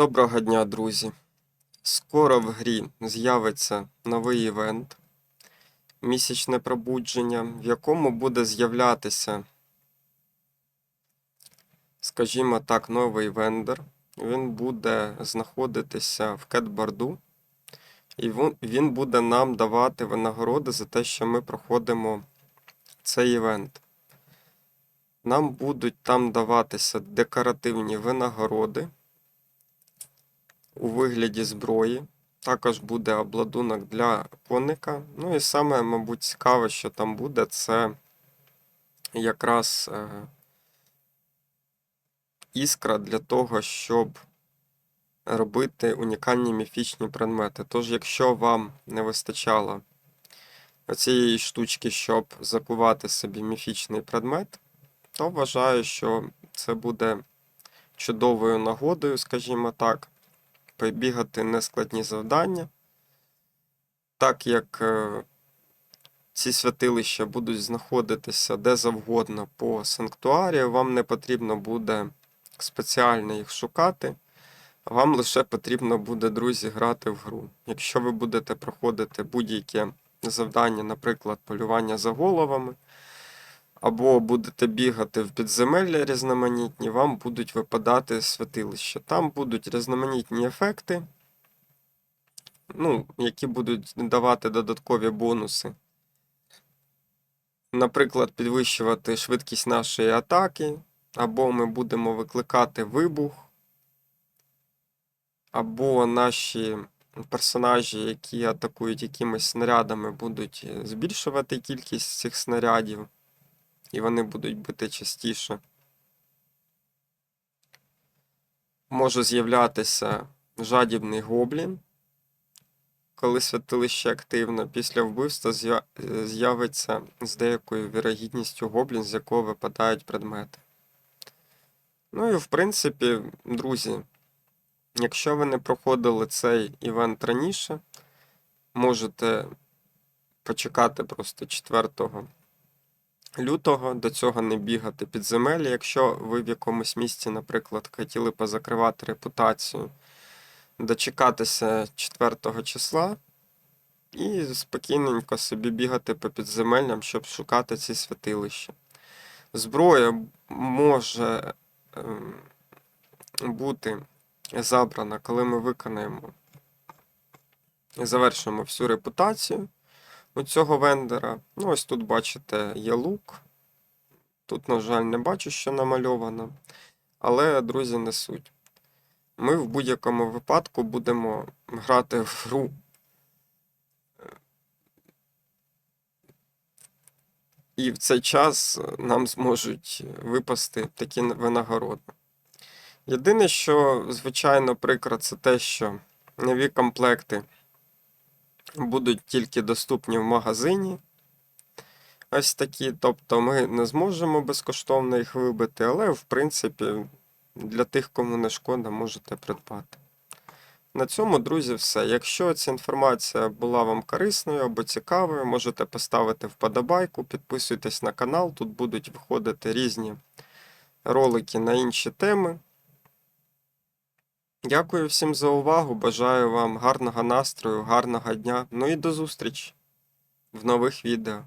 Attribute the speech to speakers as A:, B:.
A: Доброго дня, друзі! Скоро в грі з'явиться новий івент місячне пробудження, в якому буде з'являтися, скажімо так, новий вендор. Він буде знаходитися в кетборду, і він буде нам давати винагороди за те, що ми проходимо цей івент. Нам будуть там даватися декоративні винагороди у вигляді зброї. Також буде обладунок для коника. Ну і саме, мабуть, цікаве, що там буде, це якраз е, іскра для того, щоб робити унікальні міфічні предмети. Тож, якщо вам не вистачало цієї штучки, щоб закувати собі міфічний предмет, то вважаю, що це буде чудовою нагодою, скажімо так побігати нескладні завдання, так як е, ці святилища будуть знаходитися де завгодно по санктуарію, вам не потрібно буде спеціально їх шукати. Вам лише потрібно буде, друзі, грати в гру. Якщо ви будете проходити будь-яке завдання, наприклад, полювання за головами, або будете бігати в підземелля різноманітні, вам будуть випадати святилища. Там будуть різноманітні ефекти, ну, які будуть давати додаткові бонуси. Наприклад, підвищувати швидкість нашої атаки, або ми будемо викликати вибух, або наші персонажі, які атакують якимись снарядами, будуть збільшувати кількість цих снарядів і вони будуть бити частіше. Може з'являтися жадібний гоблін, коли святилище активно. Після вбивства з'явиться з деякою вірогідністю гоблін, з якого випадають предмети. Ну і в принципі, друзі, якщо ви не проходили цей івент раніше, можете почекати просто 4 лютого, до цього не бігати підземелля. Якщо ви в якомусь місці, наприклад, хотіли позакривати репутацію, дочекатися 4 числа і спокійненько собі бігати по підземеллям, щоб шукати ці святилища. Зброя може ем, бути забрана, коли ми виконаємо, завершимо всю репутацію у цього вендора. Ну, ось тут бачите, є лук. Тут, на жаль, не бачу, що намальовано. Але, друзі, не суть. Ми в будь-якому випадку будемо грати в гру. І в цей час нам зможуть випасти такі винагороди. Єдине, що, звичайно, прикро, це те, що нові комплекти будуть тільки доступні в магазині. Ось такі. Тобто ми не зможемо безкоштовно їх вибити, але, в принципі, для тих, кому не шкода, можете придбати. На цьому, друзі, все. Якщо ця інформація була вам корисною або цікавою, можете поставити вподобайку, підписуйтесь на канал, тут будуть виходити різні ролики на інші теми. Дякую всім за увагу. Бажаю вам гарного настрою, гарного дня. Ну і до зустрічі в нових відео.